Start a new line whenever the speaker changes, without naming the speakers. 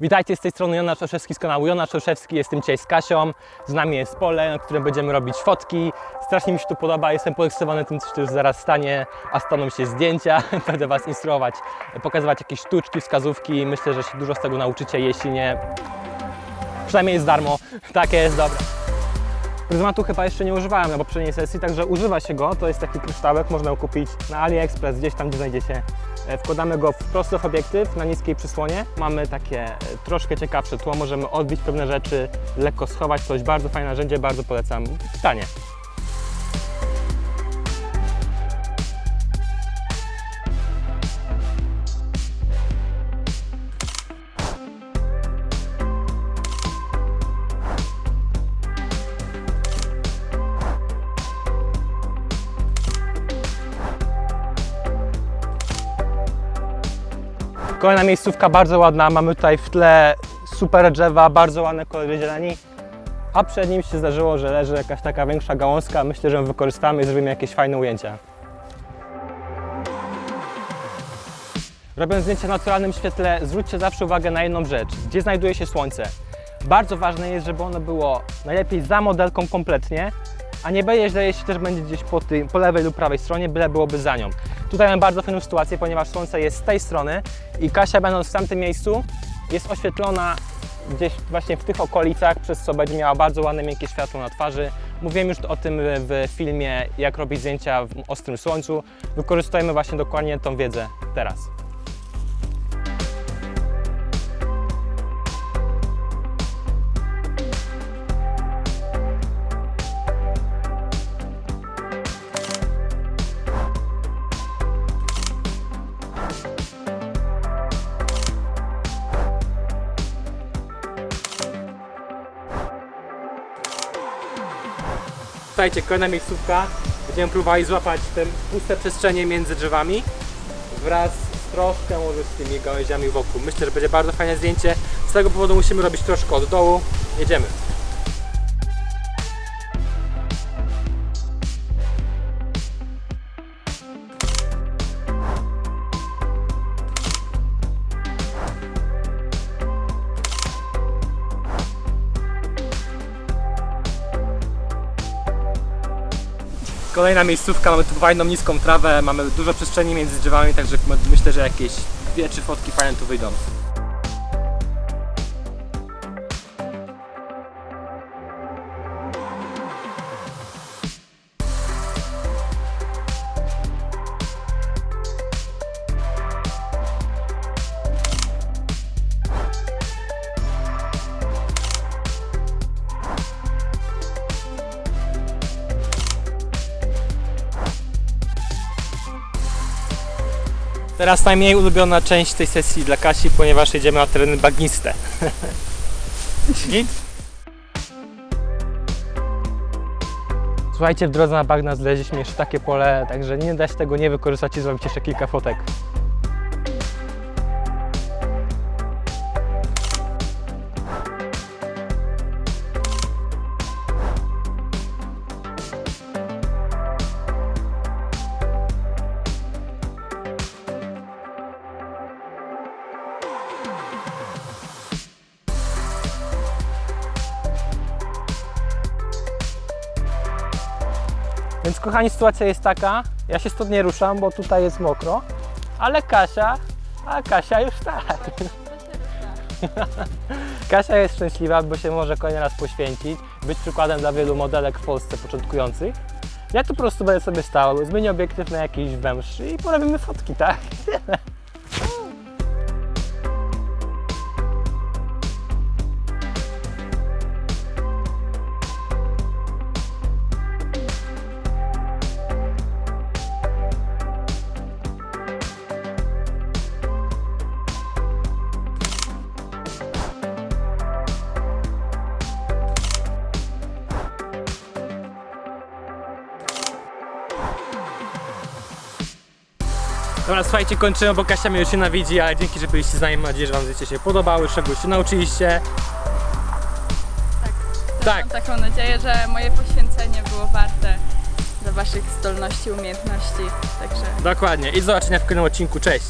Witajcie z tej strony Jonasz Olszewski z kanału Jonasz Olszewski. Jestem dzisiaj z Kasią. Z nami jest pole, na którym będziemy robić fotki. Strasznie mi się to podoba, jestem podekscytowany tym, co tu już zaraz stanie, a staną się zdjęcia. Będę Was instruować, pokazywać jakieś sztuczki, wskazówki. Myślę, że się dużo z tego nauczycie, jeśli nie, przynajmniej jest darmo. Takie jest, dobra. Pryzmatu chyba jeszcze nie używałem na poprzedniej sesji, także używa się go. To jest taki kryształek, można go kupić na AliExpress, gdzieś tam, gdzie znajdziecie. E, Wkładamy go w prosto w obiektyw na niskiej przysłonie. Mamy takie e, troszkę ciekawsze tło, możemy odbić pewne rzeczy, lekko schować coś. Bardzo fajne narzędzie, bardzo polecam. Tanie. Kolejna miejscówka bardzo ładna, mamy tutaj w tle super drzewa, bardzo ładne kolory zieleni, a przed nim się zdarzyło, że leży jakaś taka większa gałązka, myślę, że ją wykorzystamy i zrobimy jakieś fajne ujęcia. Robiąc zdjęcia w naturalnym świetle, zwróćcie zawsze uwagę na jedną rzecz, gdzie znajduje się słońce. Bardzo ważne jest, żeby ono było najlepiej za modelką kompletnie, a nie będzie jeśli też będzie gdzieś po, tej, po lewej lub prawej stronie, byle byłoby za nią. Tutaj mamy bardzo fajną sytuację, ponieważ słońce jest z tej strony i Kasia będąc w tamtym miejscu jest oświetlona gdzieś właśnie w tych okolicach, przez co będzie miała bardzo ładne, miękkie światło na twarzy. Mówiłem już o tym w filmie, jak robić zdjęcia w ostrym słońcu. Wykorzystujemy właśnie dokładnie tą wiedzę teraz. Słuchajcie, kolejna miejscówka. Będziemy próbowali złapać te puste przestrzenie między drzewami wraz z troszkę może z tymi gałęziami wokół. Myślę, że będzie bardzo fajne zdjęcie. Z tego powodu musimy robić troszkę od dołu. Jedziemy. Kolejna miejscówka, mamy tu fajną niską trawę, mamy dużo przestrzeni między drzewami, także myślę, że jakieś dwie, trzy fotki fajne tu wyjdą. Teraz najmniej ulubiona część tej sesji dla Kasi, ponieważ jedziemy na tereny bagniste. Słuchajcie, w drodze na bagna znaleźliśmy jeszcze takie pole, także nie da się tego nie wykorzystać i zrobić jeszcze kilka fotek. Więc kochani, sytuacja jest taka, ja się stąd nie ruszam, bo tutaj jest mokro, ale Kasia, a Kasia już tak. Kasia jest szczęśliwa, bo się może kolejny raz poświęcić, być przykładem dla wielu modelek w Polsce początkujących. Ja tu po prostu będę sobie stał, zmienię obiektyw na jakiś węższy i porobimy fotki, tak? Dobra, słuchajcie, kończymy, bo Kasia mnie już nienawidzi, ale dzięki, że byliście z nami, mam nadzieję, że Wam zdjęcia się podobały, czegoś się nauczyliście. Tak.
Mam taką nadzieję, że moje poświęcenie było warte dla Waszych zdolności, umiejętności. Także
Dokładnie. I do zobaczenia w kolejnym odcinku. Cześć!